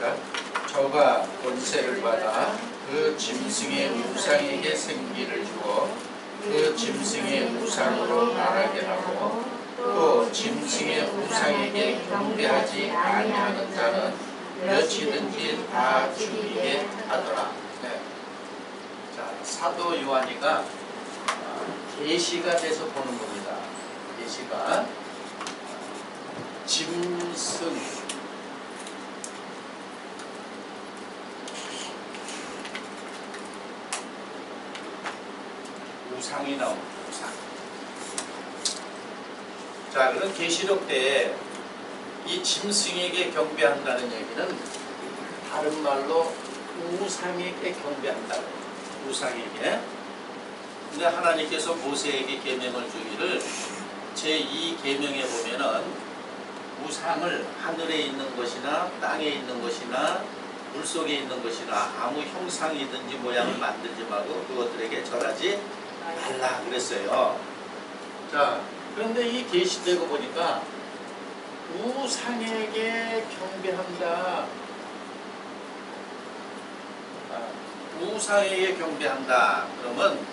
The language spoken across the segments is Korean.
자, 저가 권세를 받아 그 짐승의 우상에게 생기를 주어 그 짐승의 우상으로 말하게 하고 또 짐승의 우상에게 경배하지 아니하는 자는 몇이든지 다 죽이게 하더라. 네. 자, 사도 요한이가 아, 계시가 돼서 보는 겁니다. 계시가 짐승 우상이 나옵니다. 우상. 자, 그런 계시록 때에 이 짐승에게 경배한다는 얘기는 다른 말로 우상에게 경배한다. 우상에게. 근데 하나님께서 모세에게 계명을 주기를 제2 계명에 보면은 우상을 하늘에 있는 것이나 땅에 있는 것이나 물속에 있는 것이나 아무 형상이든지 모양을 만들지 말고 그것들에게 절하지 말라 그랬어요. 자, 그런데 이 계시되고 보니까 우상에게 경배한다. 아, 우상에게 경배한다. 그러면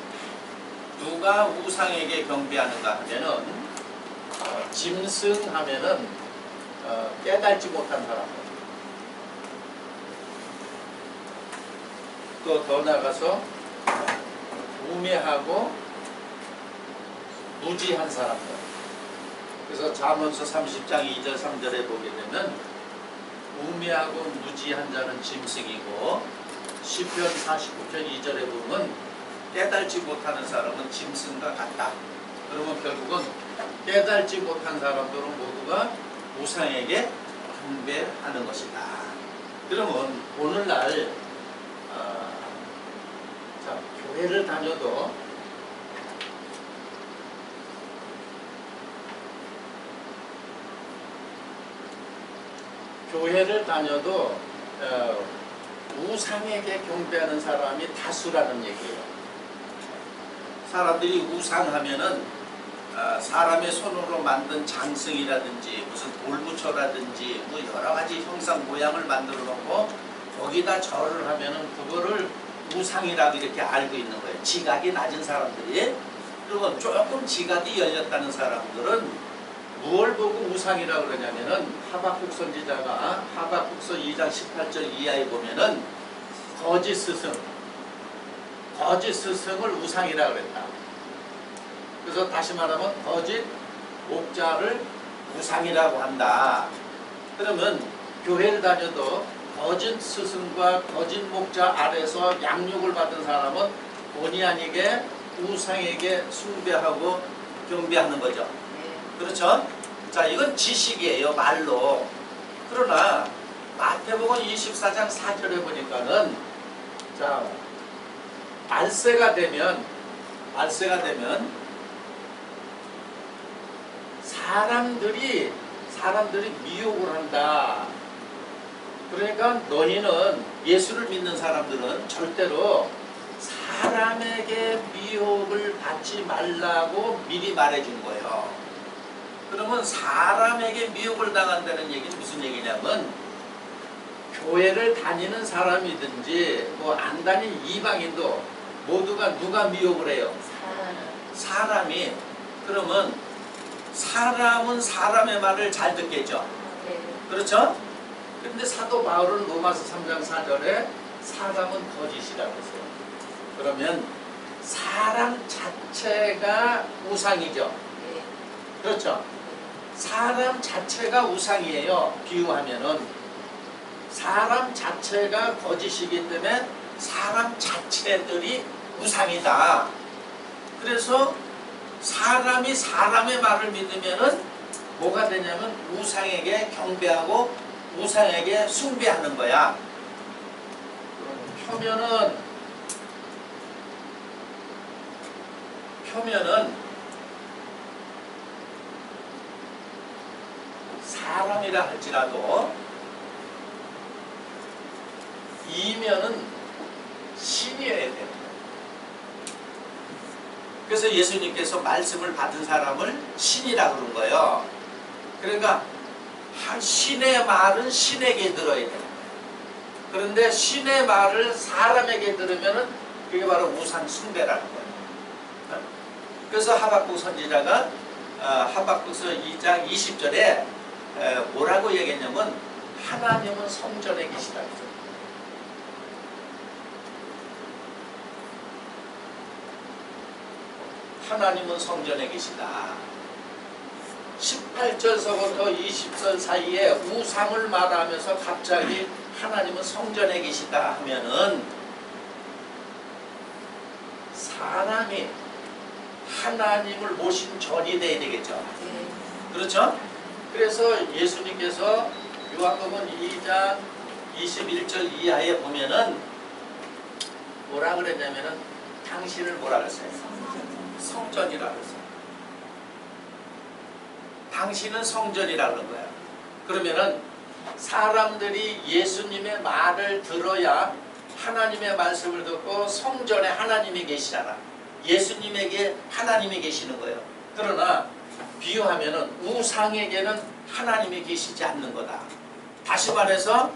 누가 우상에게 경배하는가 하면은 어, 짐승 하면은 어, 깨달지 못한 사람. 또 더 나가서 우매하고 무지한 사람들. 그래서 잠언서 30장 2절 3절에 보게 되면 우매하고 무지한 자는 짐승이고 시편 49편 2절에 보면 깨달지 못하는 사람은 짐승과 같다. 그러면 결국은 깨달지 못한 사람들은 모두가 우상에게 경배하는 것이다. 그러면 오늘날 어, 자, 교회를 다녀도 교회를 다녀도 어, 우상에게 경배하는 사람이 다수라는 얘기예요. 사람들이 우상하면은 어, 사람의 손으로 만든 장승이라든지 무슨 돌부처라든지 뭐 여러 가지 형상 모양을 만들어 놓고 거기다 절을 하면은 그거를 우상이라고 이렇게 알고 있는 거예요. 지각이 낮은 사람들이 그리고 조금 지각이 열렸다는 사람들은 무엇을 보고 우상이라고 그러냐면은 하박국 선지자가 하박국서 2장 18절 이하에 보면은 거짓 스승 거짓 스승을 우상이라고 그랬다. 그래서 다시 말하면 거짓 목자를 우상이라고 한다. 그러면 교회를 다녀도 거짓 스승과 거짓 목자 아래서 양육을 받은 사람은 본의 아니게 우상에게 숭배하고 경배하는 거죠. 그렇죠? 자, 이건 지식이에요, 말로. 그러나 마태복음 24장 4절에 보니까는 자, 말세가 되면 말세가 되면 사람들이 사람들이 미혹을 한다. 그러니까 너희는 예수를 믿는 사람들은 절대로 사람에게 미혹을 받지 말라고 미리 말해준 거예요. 그러면 사람에게 미혹을 당한다는 얘기는 무슨 얘기냐면 교회를 다니는 사람이든지 뭐 안 다니는 이방인도 모두가 누가 미혹을 해요? 사람이 그러면 사람은 사람의 말을 잘 듣겠죠. 그렇죠? 근데 사도 바울은 로마서 3장 4절에 사람은 거짓이라고 했어요. 그러면 사람 자체가 우상이죠. 그렇죠? 사람 자체가 우상이에요. 비유하면은 사람 자체가 거짓이기 때문에 사람 자체들이 우상이다. 그래서 사람이 사람의 말을 믿으면은 뭐가 되냐면 우상에게 경배하고 우상에게 숭배하는 거야. 표면은 표면은 사람이라 할지라도 이면은 신이어야 돼요. 그래서 예수님께서 말씀을 받은 사람을 신이라 그런 거예요. 그러니까 한 신의 말은 신에게 들어야 돼요. 그런데 신의 말을 사람에게 들으면은 그게 바로 우상 숭배라는 거예요. 어? 그래서 하박국 선지자가 어, 하박국서 2장 20절에 뭐라고 얘기했냐면 하나님은 성전에 계시다. 그랬어요. 하나님은 성전에 계시다. 18절서부터 20절 사이에 우상을 말하면서 갑자기 하나님은 성전에 계시다 하면은 사람이 하나님을 모신 전이 돼야 되겠죠. 그렇죠? 그래서 예수님께서 요한복음 2장 21절 이하에 보면은 뭐라 그랬냐면은 당신을 뭐라 그랬어요? 성전이라 그랬어요. 당신은 성전이라 그런 거야. 그러면은 사람들이 예수님의 말을 들어야 하나님의 말씀을 듣고 성전에 하나님이 계시잖아. 예수님에게 하나님이 계시는 거예요. 그러나 비유하면은 우상에게는 하나님이 계시지 않는 거다. 다시 말해서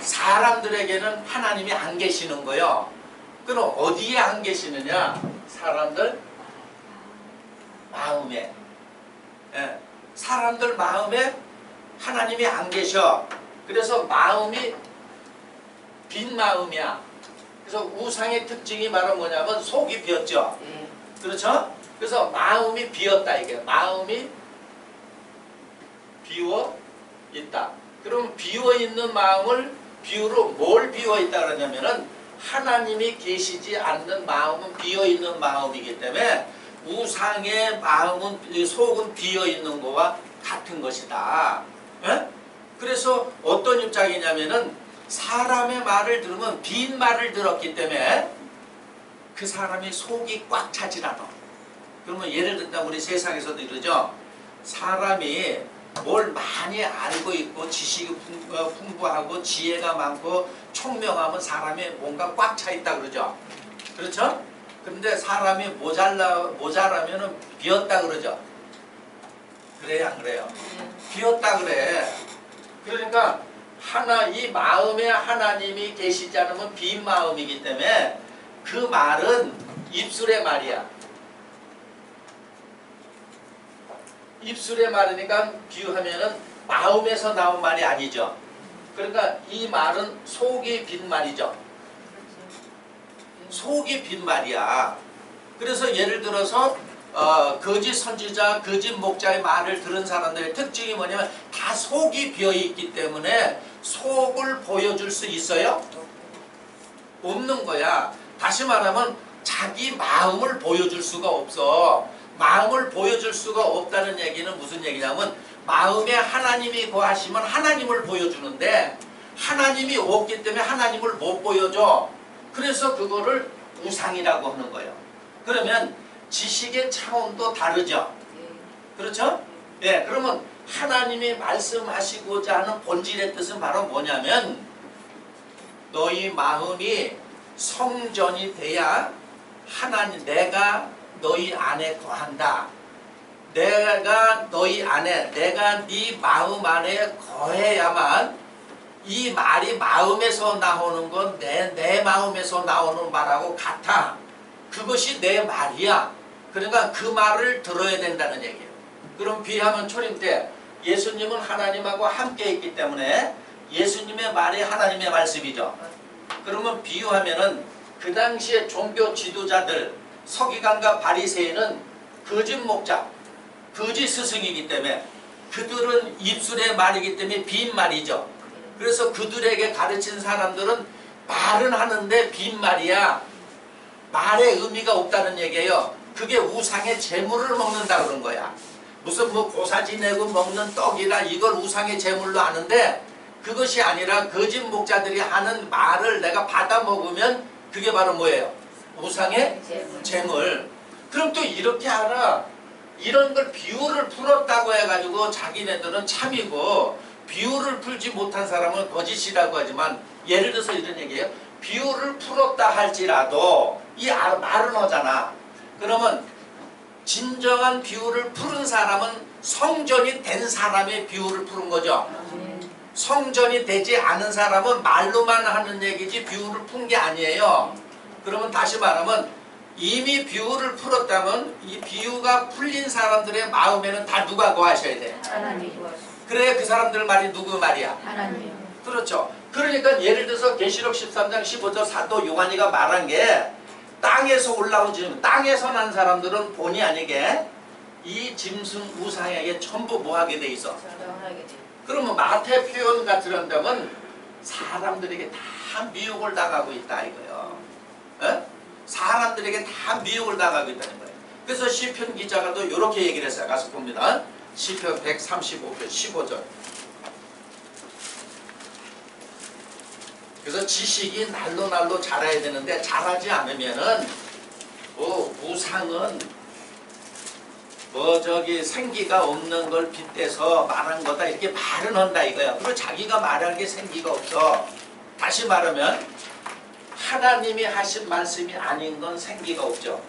사람들에게는 하나님이 안 계시는 거요. 그럼 어디에 안 계시느냐? 사람들 마음에. 예. 사람들 마음에 하나님이 안 계셔. 그래서 마음이 빈 마음이야. 그래서 우상의 특징이 바로 뭐냐면 속이 비었죠. 그렇죠? 그래서 마음이 비었다 이게 마음이 비워 있다. 그럼 비워 있는 마음을 비유로 뭘 비워 있다 그러냐면은 하나님이 계시지 않는 마음은 비어 있는 마음이기 때문에 우상의 마음은 속은 비어 있는 거와 같은 것이다. 에? 그래서 어떤 입장이냐면은 사람의 말을 들으면 빈 말을 들었기 때문에 그 사람이 속이 꽉 않아. 그러면 예를 들면 우리 세상에서도 이러죠. 사람이 뭘 많이 알고 있고 지식이 풍부하고 지혜가 많고 총명하면 사람이 뭔가 꽉 차 있다 그러죠. 그렇죠? 그런데 사람이 모자라 모자라면은 비었다 그러죠. 그래요, 안 그래요? 비었다 그래. 그러니까 하나 이 마음에 하나님이 계시지 않으면 빈 마음이기 때문에 그 말은 입술의 말이야. 입술의 말이니까 비유하면은 마음에서 나온 말이 아니죠. 그러니까 이 말은 속이 빈 말이죠. 속이 빈 말이야. 그래서 예를 들어서 어, 거짓 선지자, 거짓 목자의 말을 들은 사람들의 특징이 뭐냐면 다 속이 비어 있기 때문에 속을 보여줄 수 있어요? 없는 거야. 다시 말하면 자기 마음을 보여줄 수가 없어. 마음을 보여줄 수가 없다는 얘기는 무슨 얘기냐면 마음에 하나님이 거하시면 하나님을 보여주는데 하나님이 없기 때문에 하나님을 못 보여줘. 그래서 그거를 우상이라고 하는 거예요. 그러면 지식의 차원도 다르죠. 그렇죠? 예, 그러면 하나님이 말씀하시고자 하는 본질의 뜻은 바로 뭐냐면 너희 마음이 성전이 돼야 하나님 내가 너희 안에 거한다. 내가 너희 안에 내가 네 마음 안에 거해야만 이 말이 마음에서 나오는 건 내 내 마음에서 나오는 말하고 같아. 그것이 내 말이야. 그러니까 그 말을 들어야 된다는 얘기예요. 그럼 비하면 초림 때 예수님은 하나님하고 함께 있기 때문에 예수님의 말이 하나님의 말씀이죠. 그러면 비유하면은 그 당시에 종교 지도자들 서기관과 바리새인은 거짓 목자, 거짓 스승이기 때문에 그들은 입술의 말이기 때문에 빈 말이죠. 그래서 그들에게 가르친 사람들은 말은 하는데 빈 말이야. 말의 의미가 없다는 얘기예요. 그게 우상의 재물을 먹는다 그런 거야. 무슨 뭐 고사지 내고 먹는 떡이나 이걸 우상의 재물로 아는데 그것이 아니라 거짓 목자들이 하는 말을 내가 받아 먹으면 그게 바로 뭐예요? 우상의 재물. 그럼 또 이렇게 알아. 이런 걸 비유를 풀었다고 해가지고 자기네들은 참이고 비유를 풀지 못한 사람은 거짓이라고 하지만 예를 들어서 이런 얘기예요. 비유를 풀었다 할지라도 이 아- 말은 하잖아. 그러면 진정한 비유를 푸른 사람은 성전이 된 사람의 비유를 푸른 거죠. 성전이 되지 않은 사람은 말로만 하는 얘기지 비유를 푼 게 아니에요. 그러면 다시 말하면 이미 비유를 풀었다면 이 비유가 풀린 사람들의 마음에는 다 누가 거하셔야 돼. 하나님, 그래 그 사람들 말이 누구 말이야? 하나님, 그렇죠. 그러니까 예를 들어서 계시록 13장 15절 사도 요한이가 말한 게 땅에서 올라온 짐, 땅에서 난 사람들은 본의 아니게 이 짐승 우상에게 전부 뭐하게 돼 있어. 그러면 마태 표현 같으려면 사람들에게 다 미혹을 당하고 있다 이거예요. 에? 사람들에게 다 미혹을 당하고 있다는 거예요. 그래서 시편 기자가 또 이렇게 얘기를 했어요. 가서 봅니다. 시편 135편 15절. 그래서 지식이 날로 날로 자라야 되는데 자라지 않으면은 뭐 우상은 뭐 저기 생기가 없는 걸 빗대서 말한 거다 이렇게 말은 한다 이거야. 그리고 자기가 말할 게 생기가 없어. 다시 말하면 하나님이 하신 말씀이 아닌 건 생기가 없죠.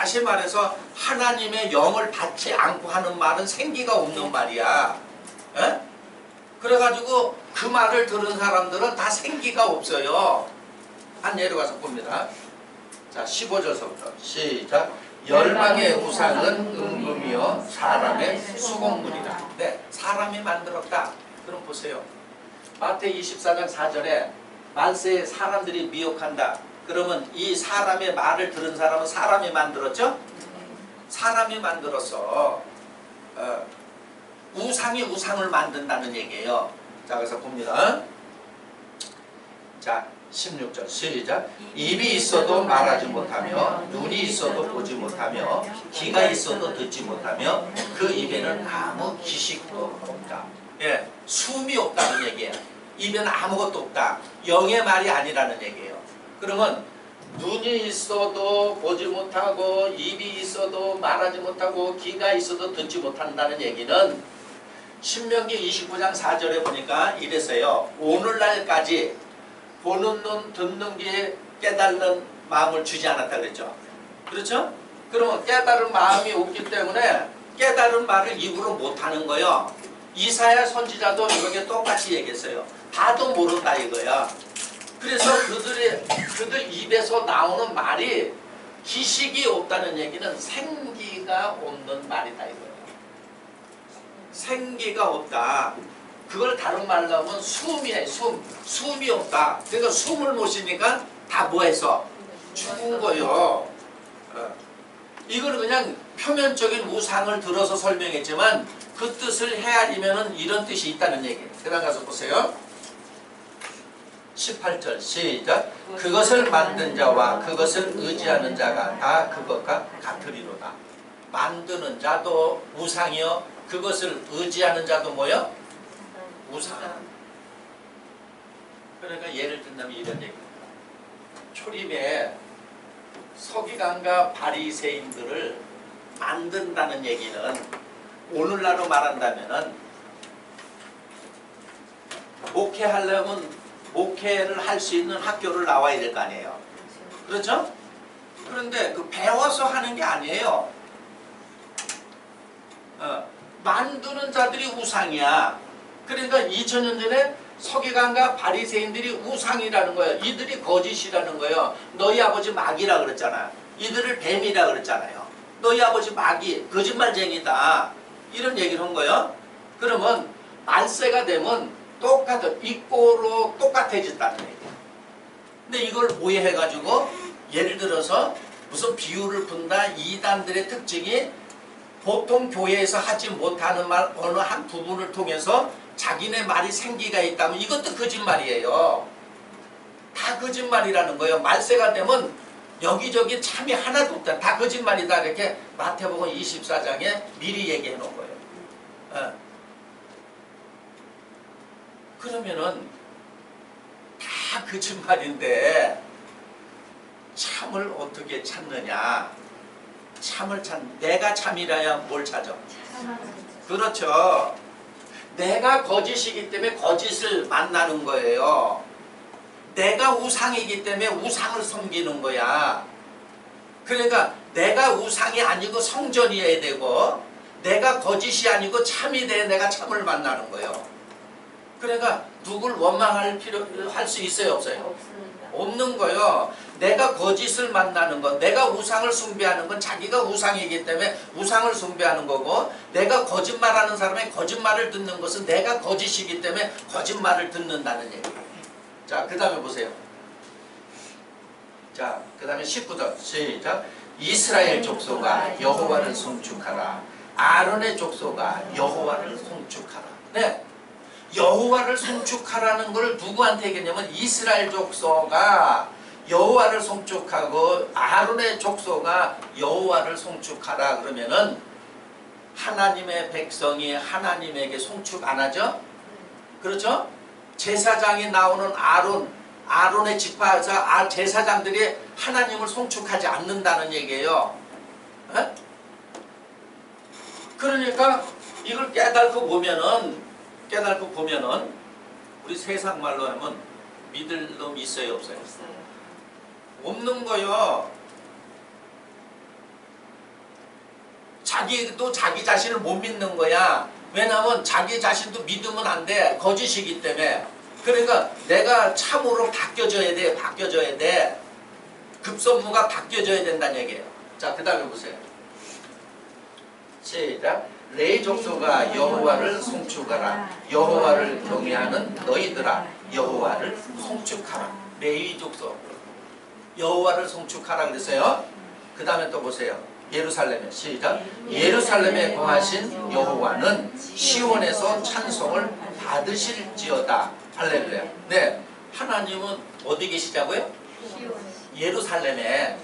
다시 말해서 하나님의 영을 받지 않고 하는 말은 생기가 없는 말이야. 에? 그래가지고 그 말을 들은 사람들은 다 생기가 없어요. 한 예로 가서 봅니다. 자, 15절서부터 시작. 열방의 우상은 은금이요 사람의 수공물이다. 네, 사람이 만들었다. 그럼 보세요. 마태 24장 4절에 만세에 사람들이 미혹한다. 그러면 이 사람의 말을 들은 사람은 사람이 만들었죠? 사람이 만들었어. 어, 우상이 우상을 만든다는 얘기예요. 자, 그래서 봅니다. 자, 16절 시작. 입이 있어도 말하지 못하며 눈이 있어도 보지 못하며 귀가 있어도 듣지 못하며 그 입에는 아무 기식도 없다. 예, 숨이 없다는 얘기예요. 입에는 아무것도 없다. 영의 말이 아니라는 얘기예요. 그러면 눈이 있어도 보지 못하고 입이 있어도 말하지 못하고 귀가 있어도 듣지 못한다는 얘기는 신명기 29장 4절에 보니까 이랬어요. 오늘날까지 보는 눈, 듣는 귀에 깨달는 마음을 주지 않았다 그랬죠. 그렇죠? 그러면 깨달은 마음이 없기 때문에 깨달은 말을 입으로 못하는 거예요. 이사야 선지자도 이렇게 똑같이 얘기했어요. 다도 모른다 이거야. 그래서 그들의 그들 입에서 나오는 말이 기식이 없다는 얘기는 생기가 없는 말이다 이거예요. 생기가 없다. 그걸 다른 말로 하면 숨이야 숨. 숨이 없다. 그러니까 숨을 못 쉬니까 다 뭐해서 죽은 거요. 어. 이걸 그냥 표면적인 우상을 들어서 설명했지만 그 뜻을 헤아리면은 이런 뜻이 있다는 얘기예요. 그다음 가서 보세요. 18절 시작. 그것을 만든 자와 그것을 의지하는 자가 다 그것과 같으리로다. 만드는 자도 우상이요. 그것을 의지하는 자도 뭐요? 우상. 그러니까 예를 든다면 이런 얘기입니다. 초림에 서기관과 바리새인들을 만든다는 얘기는 오늘날로 말한다면은 목회하려면 목회를 할 수 있는 학교를 나와야 될 거 아니에요. 그렇죠? 그런데 그 배워서 하는 게 아니에요. 어, 만드는 자들이 우상이야. 그러니까 2000년 전에 서기관과 바리새인들이 우상이라는 거예요. 이들이 거짓이라는 거예요. 너희 아버지 마귀라 그랬잖아. 이들을 뱀이라 그랬잖아요. 너희 아버지 마귀, 거짓말쟁이다. 이런 얘기를 한 거예요. 그러면 만세가 되면 똑같아. 이꼬로 똑같아졌다는 얘기야. 근데 이걸 오해해가지고 예를 들어서 무슨 비유를 푼다 이단들의 특징이 보통 교회에서 하지 못하는 말 어느 한 부분을 통해서 자기네 말이 생기가 있다면 이것도 거짓말이에요. 다 거짓말이라는 거예요. 말세가 되면 여기저기 참이 하나도 없다. 다 거짓말이다. 이렇게 마태복음 24장에 미리 얘기해 놓은 거예요. 어. 그러면은 다 거짓말인데 참을 어떻게 찾느냐? 참을 찾 내가 참이라야 뭘 찾아? 그렇죠. 내가 거짓이기 때문에 거짓을 만나는 거예요. 내가 우상이기 때문에 우상을 섬기는 거야. 그러니까 내가 우상이 아니고 성전이어야 되고 내가 거짓이 아니고 참이 돼 내가 참을 만나는 거예요. 그러니까 누굴 원망할 필요 할 수 있어요 없어요? 없습니다. 없는 거요. 내가 거짓을 만나는 것, 내가 우상을 숭배하는 건 자기가 우상이기 때문에 우상을 숭배하는 거고, 내가 거짓말하는 사람의 거짓말을 듣는 것은 내가 거짓이기 때문에 거짓말을 듣는다는 얘기예요. 자, 그 다음에 보세요. 자, 그 다음에 19절 시작. 이스라엘 족속아 여호와를 송축하라. 아론의 족속아 여호와를 송축하라. 네. 여호와를 송축하라는 걸 누구한테 얘기했냐면 이스라엘 족속아 여호와를 송축하고 아론의 족속아 여호와를 송축하라 그러면은 하나님의 백성이 하나님에게 송축 안 하죠? 그렇죠? 제사장이 나오는 아론 아론의 지파에서 아 제사장들이 하나님을 송축하지 않는다는 얘기예요. 에? 그러니까 이걸 깨닫고 보면은 깨닫고 보면은 우리 세상 말로 하면 믿을 놈 있어요 없어요? 없어요. 없는 거요. 자기도 자기 자신을 못 믿는 거야. 왜냐하면 자기 자신도 믿으면 안 돼. 거짓이기 때문에. 그러니까 내가 참으로 바뀌어져야 돼. 바뀌어져야 돼. 급선무가 바뀌어져야 된다는 얘기예요. 자, 그 다음에 보세요. 시작. 레이 족속아 여호와를 송축하라. 여호와를 경외하는 너희들아 여호와를 송축하라. 레이 족속. 여호와를 송축하라 그랬어요. 그 다음에 또 보세요. 예루살렘에 시작. 예루살렘에 거하신 여호와는 시온에서 찬송을 받으실지어다. 할렐루야. 네. 하나님은 어디 계시자고요? 예루살렘에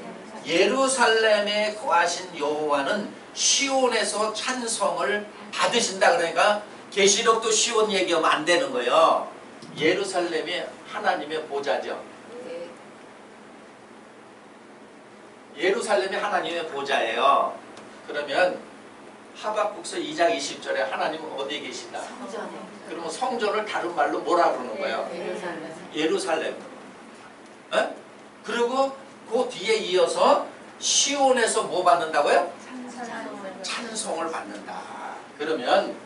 예루살렘에 거하신 여호와는 시온에서 찬송을 받으신다 그러니까 계시록도 시온 얘기하면 안 되는 거예요. 예루살렘이 하나님의 보좌죠. 네. 예루살렘이 하나님의 보좌예요. 그러면 하박국서 2장 20절에 하나님은 어디에 계신다? 성전에. 그러면 성전을 다른 말로 뭐라 그러는 거예요? 예루살렘. 예루살렘. 에? 그리고 그 뒤에 이어서 시온에서 뭐 받는다고요? 찬송을. 받는다. 그러면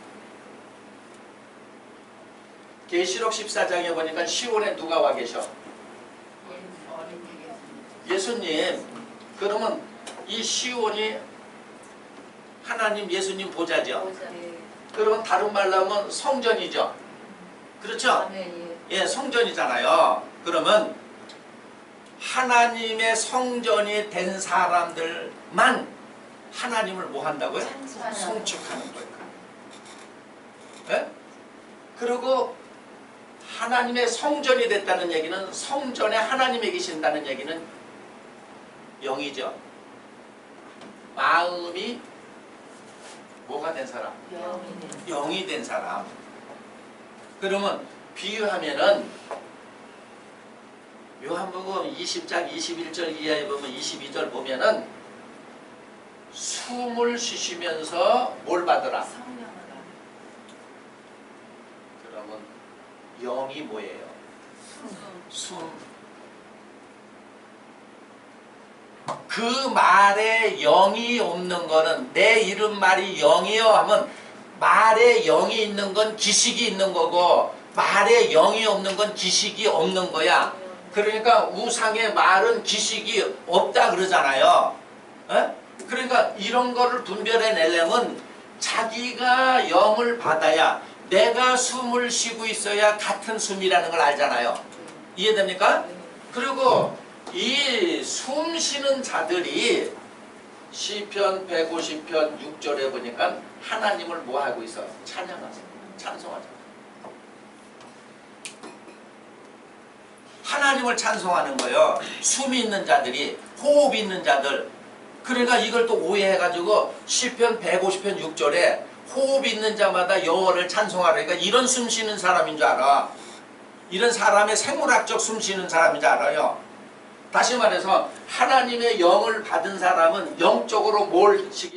계시록 14장에 보니까 시온에 누가 와 계셔? 예수님. 그러면 이 시온이 하나님 예수님 보좌죠. 네. 그러면 다른 말로 하면 성전이죠. 그렇죠? 네, 예, 성전이잖아요. 그러면 하나님의 성전이 된 사람들만 하나님을 뭐 한다고요? 송축하는 거예요. 예? 그리고 하나님의 성전이 됐다는 얘기는 성전에 하나님이 계신다는 얘기는 영이죠. 마음이 뭐가 된 사람? 영이 된 사람. 그러면 비유하면은 요한복음 20장 21절 이하에 보면 22절 보면은 숨을 쉬시면서 뭘 받으라? 그러면 영이 뭐예요? 숨. 숨. 그 말에 영이 없는 거는 내 이름 말이 영이요 하면 말에 영이 있는 건 기식이 있는 거고 말에 영이 없는 건 기식이 없는 거야. 그러니까 우상의 말은 기식이 없다 그러잖아요. 에? 그러니까 이런 거를 분별해 내려면 자기가 영을 받아야 내가 숨을 쉬고 있어야 같은 숨이라는 걸 알잖아요. 이해됩니까? 그리고 이 숨 쉬는 자들이 시편 150편 6절에 보니까 하나님을 뭐 하고 있어? 찬양하죠. 찬송하죠. 하나님을 찬송하는 거예요. 숨이 있는 자들이 호흡이 있는 자들. 그러니까 이걸 또 오해해가지고 시편 150편 6절에 호흡이 있는 자마다 여호와를 찬송하라니까 이런 숨 쉬는 사람인 줄 알아. 이런 사람의 생물학적 숨 쉬는 사람인 줄 알아요. 다시 말해서 하나님의 영을 받은 사람은 영적으로 뭘 시기